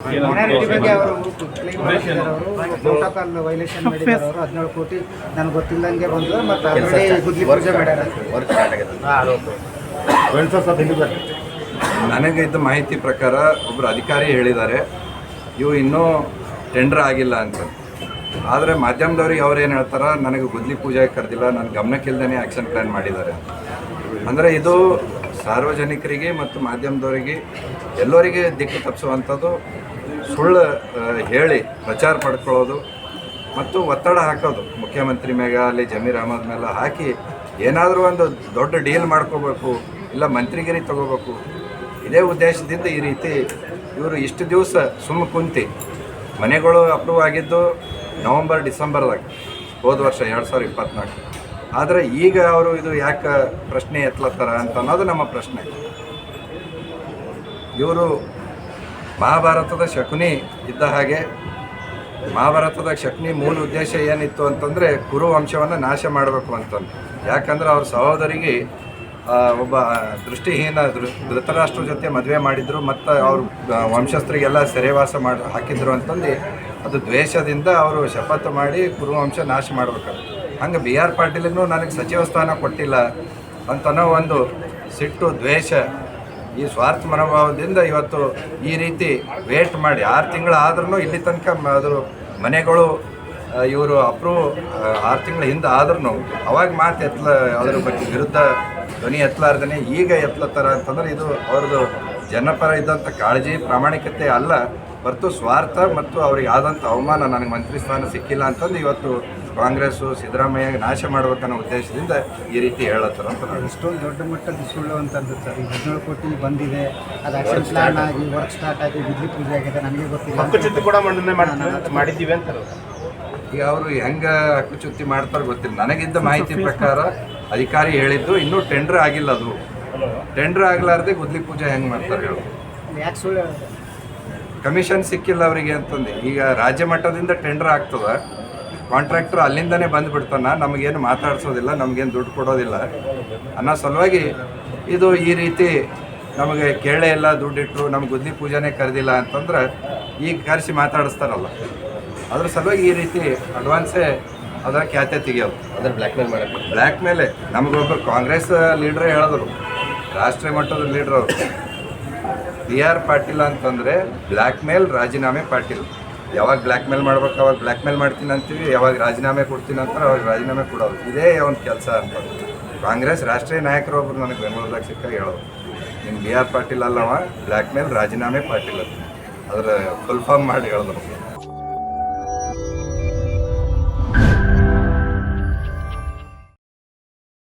Minority ಬಗ್ಗೆ ಅವರು claim ಮಾಡಿದ್ದಾರೆ ಅವರು. ಪ್ರೋಟೋಕಾಲ್ ವೈಲೇಷನ್ ಮಾಡಿದ್ದಾರೆ ಅವರು. ಹದಿನೇಳು ಕೋಟಿ ನನಗೆ ಗೊತ್ತಿಲ್ಲದಂಗೆ ಬಂದು ಮತ್ತು ಆಲ್ರೆಡಿ ಗುದ್ಲಿ ಪೂಜೆ ಮಾಡ್ಯಾರ ನನಗೆ ಇದ್ದ ಮಾಹಿತಿ ಪ್ರಕಾರ ಒಬ್ರು ಅಧಿಕಾರಿ ಹೇಳಿದ್ದಾರೆ ಇವು ಇನ್ನೂ ಟೆಂಡರ್ ಆಗಿಲ್ಲ ಅಂತ. ಆದರೆ ಮಾಧ್ಯಮದವ್ರಿಗೆ ಅವ್ರು ಏನು ಹೇಳ್ತಾರ ನನಗೆ ಗುದ್ಲಿ ಪೂಜೆ ಕರೆದಿಲ್ಲ ನನ್ನ ಗಮನಕ್ಕಿಲ್ದೇ ಆ್ಯಕ್ಷನ್ ಪ್ಲ್ಯಾನ್ ಮಾಡಿದ್ದಾರೆ ಅಂದರೆ ಇದು ಸಾರ್ವಜನಿಕರಿಗೆ ಮತ್ತು ಮಾಧ್ಯಮದವರಿಗೆ ಎಲ್ಲರಿಗೆ ದಿಕ್ಕು ತಪ್ಪಿಸುವಂಥದ್ದು ಸುಳ್ಳು ಹೇಳಿ ಪ್ರಚಾರ ಪಡ್ಕೊಳ್ಳೋದು ಮತ್ತು ಒತ್ತಡ ಹಾಕೋದು. ಮುಖ್ಯಮಂತ್ರಿ ಮ್ಯಾಗ ಅಲ್ಲಿ ಜಮೀರ್ ಅಹಮದ್ ಮೇಲೆ ಹಾಕಿ ಏನಾದರೂ ಒಂದು ದೊಡ್ಡ ಡೀಲ್ ಮಾಡ್ಕೋಬೇಕು, ಇಲ್ಲ ಮಂತ್ರಿಗಿರಿ ತಗೋಬೇಕು. ಇದೇ ಉದ್ದೇಶದಿಂದ ಈ ರೀತಿ ಇವರು ಇಷ್ಟು ದಿವಸ ಸುಮ್ಮ ಕುಂತಿ ಮನೆಗಳು ಅಪ್ರೂವ್ ಆಗಿದ್ದು ನವಂಬರ್, ಡಿಸೆಂಬರ್ದಾಗ ಹೋದ ವರ್ಷ ಎರಡು ಸಾವಿರದ ಇಪ್ಪತ್ನಾಲ್ಕು. ಆದರೆ ಈಗ ಅವರು ಇದು ಯಾಕೆ ಪ್ರಶ್ನೆ ಎತ್ಲತ್ತಾರ ಅಂತ ಅನ್ನೋದು ನಮ್ಮ ಪ್ರಶ್ನೆ. ಇವರು ಮಹಾಭಾರತದ ಶಕುನಿ ಇದ್ದ ಹಾಗೆ ಮಹಾಭಾರತದ ಶಕುನಿ ಮೂಲ ಉದ್ದೇಶ ಏನಿತ್ತು ಅಂತಂದರೆ ಕುರು ವಂಶವನ್ನು ನಾಶ ಮಾಡಬೇಕು ಅಂತಂದು ಯಾಕಂದ್ರೆ ಅವ್ರ ಸಹೋದರಿಗೆ ಒಬ್ಬ ದೃಷ್ಟಿಹೀನ ಧೃತರಾಷ್ಟ್ರ ಜೊತೆ ಮದುವೆ ಮಾಡಿದ್ರು, ಮತ್ತು ಅವ್ರ ವಂಶಸ್ಥರಿಗೆಲ್ಲ ಸೆರೆವಾಸ ಮಾಡಿ, ಹಾಕಿದ್ರು ಅಂತಂದು ಅದು ದ್ವೇಷದಿಂದ ಅವರು ಶಪಥ ಮಾಡಿ ಕುರುವಂಶ ನಾಶ ಮಾಡ್ಬೇಕು ಹಂಗೆ ಬಿ ಆರ್ ಪಾಟೀಲಿಗೂ ನನಗೆ ಸಚಿವ ಸ್ಥಾನ ಕೊಟ್ಟಿಲ್ಲ ಅಂತನೋ ಒಂದು ಸಿಟ್ಟು ದ್ವೇಷ ಈ ಸ್ವಾರ್ಥ ಮನೋಭಾವದಿಂದ ಇವತ್ತು ಈ ರೀತಿ ವೇಟ್ ಮಾಡಿ ಆರು ತಿಂಗಳು ಆದ್ರೂ ಇಲ್ಲಿ ತನಕ ಅದು ಮನೆಗಳು ಇವರು ಅಪ್ರೂವ್ ಆರು ತಿಂಗಳ ಹಿಂದೆ ಆದ್ರೂ ಅವಾಗ ಮಾತು ಎತ್ತಲ ಅದ್ರ ಬಗ್ಗೆ ವಿರುದ್ಧ ಧ್ವನಿ ಎತ್ತಲಾರ್ದೇ ಈಗ ಎತ್ತಲತ್ತಾರ ಅಂತಂದ್ರೆ ಇದು ಅವ್ರದ್ದು ಜನಪರ ಇದ್ದಂಥ ಕಾಳಜಿ, ಪ್ರಾಮಾಣಿಕತೆ ಅಲ್ಲ. ಹೊರತು ಸ್ವಾರ್ಥ ಮತ್ತು ಅವ್ರಿಗೆ ಆದಂಥ ಅವಮಾನ ನನಗೆ ಮಂತ್ರಿ ಸ್ಥಾನ ಸಿಕ್ಕಿಲ್ಲ ಅಂತಂದು ಇವತ್ತು ಕಾಂಗ್ರೆಸ್ಸು ಸಿದ್ದರಾಮಯ್ಯ ನಾಶ ಮಾಡಬೇಕನ್ನೋ ಉದ್ದೇಶದಿಂದ ಈ ರೀತಿ ಹೇಳತ್ತಾರ ಅಂತ ಇಷ್ಟೊಂದು ದೊಡ್ಡ ಮಟ್ಟದ ಸುಳ್ಳು ಅಂತಂದು ಸರ್. ಈಗ ಹದಿನೇಳು ಕೋಟಿ ಬಂದಿದೆ. ಅದು ಆಕ್ಷನ್ ಪ್ಲಾನ್ ಆಗಿ ವರ್ಕ್ ಸ್ಟಾರ್ಟ್ ಆಗಿ ಗುದ್ಲಿ ಪೂಜೆ ಆಗಿದೆ. ನನಗೆ ಗೊತ್ತಿಲ್ಲ. ಕೂಡ ಮಂಡನೆ ಮಾಡಿ- ಮಾಡಿದ್ದೀವಿ ಅಂತಾರೆ. ಈಗ ಅವರು ಹೆಂಗ ಹಕ್ಕುಚ್ಯುತಿ ಮಾಡ್ತಾರೆ ಗೊತ್ತಿಲ್ಲ. ನನಗಿದ್ದ ಮಾಹಿತಿ ಪ್ರಕಾರ ಅಧಿಕಾರಿ ಹೇಳಿದ್ದು ಇನ್ನೂ ಟೆಂಡರ್ ಆಗಿಲ್ಲ ಅದು. ಟೆಂಡರ್ ಆಗ್ಲಾರ್ದೆ ಗುದ್ಲಿ ಪೂಜೆ ಹೆಂಗೆ ಮಾಡ್ತಾರೆ ಹೇಳು. ಯಾಕೆ ಸುಳ್ಳು ಕಮಿಷನ್ ಸಿಕ್ಕಿಲ್ಲ ಅವರಿಗೆ ಅಂತಂದು. ಈಗ ರಾಜ್ಯ ಮಟ್ಟದಿಂದ ಟೆಂಡರ್ ಆಗ್ತದ. ಕಾಂಟ್ರಾಕ್ಟರ್ ಅಲ್ಲಿಂದನೇ ಬಂದುಬಿಡ್ತಾನ ನಮಗೇನು ಮಾತಾಡ್ಸೋದಿಲ್ಲ ನಮಗೇನು ದುಡ್ಡು ಕೊಡೋದಿಲ್ಲ. ಅನ್ನೋ ಸಲುವಾಗಿ ಇದು ಈ ರೀತಿ ನಮಗೆ ಕೇಳೇ ಇಲ್ಲ ದುಡ್ಡಿಟ್ಟರು ನಮ್ಗೆ ಗುದ್ಲಿ ಪೂಜೆನೇ ಕರೆದಿಲ್ಲ ಅಂತಂದ್ರೆ ಈಗ ಕರೆಸಿ ಮಾತಾಡಿಸ್ತಾರಲ್ಲ. ಅದ್ರ ಸಲುವಾಗಿ ಈ ರೀತಿ ಅಡ್ವಾನ್ಸೇ ಅದರ ಖ್ಯಾತೆ ತೆಗಿಯೋದು. ಅದನ್ನ ಬ್ಲ್ಯಾಕ್ ಮೇಲ್ ಮಾಡಕ್ಕೆ ಬ್ಲ್ಯಾಕ್ ಮೇಲೆ ನಮಗೊಬ್ಬರು ಕಾಂಗ್ರೆಸ್ ಲೀಡ್ರೇ ಹೇಳಿದ್ರು ರಾಷ್ಟ್ರೀಯ ಮಟ್ಟದ ಲೀಡ್ರ್ ಅವರು ಬಿ ಆರ್ ಪಾಟೀಲ್ ಅಂತಂದರೆ ಬ್ಲ್ಯಾಕ್ ಮೇಲ್ ರಾಜೀನಾಮೆ ಪಾಟೀಲ್. ಯಾವಾಗ ಬ್ಲ್ಯಾಕ್ ಮೇಲ್ ಮಾಡ್ಬೇಕು, ಅವಾಗ ಬ್ಲ್ಯಾಕ್ ಮೇಲ್ ಮಾಡ್ತೀನಿ ಅಂತೀವಿ, ಯಾವಾಗ ರಾಜೀನಾಮೆ ಕೊಡ್ತೀನಿ ಅಂತಾರೆ ಅವಾಗ ರಾಜೀನಾಮೆ ಕೊಡೋದು. ಇದೇ ಒಂದು ಕೆಲಸ ಅಂತ ಕಾಂಗ್ರೆಸ್ ರಾಷ್ಟ್ರೀಯ ನಾಯಕರು ಒಬ್ರು ನನಗೆ ಬೆಂಗಳೂರದಾಗ ಸಿಕ್ಕಾಗ ಹೇಳೋದು. ನಿಮ್ಮ ಬಿ ಆರ್ ಪಾಟೀಲ್ ಅಲ್ಲವ ಬ್ಲ್ಯಾಕ್ ಮೇಲ್ ರಾಜೀನಾಮೆ ಪಾಟೀಲ್ ಅಂತ. ಅದರ ಫುಲ್ ಫಾರ್ಮ್ ಮಾಡಿ ಹೇಳಿದ್ರು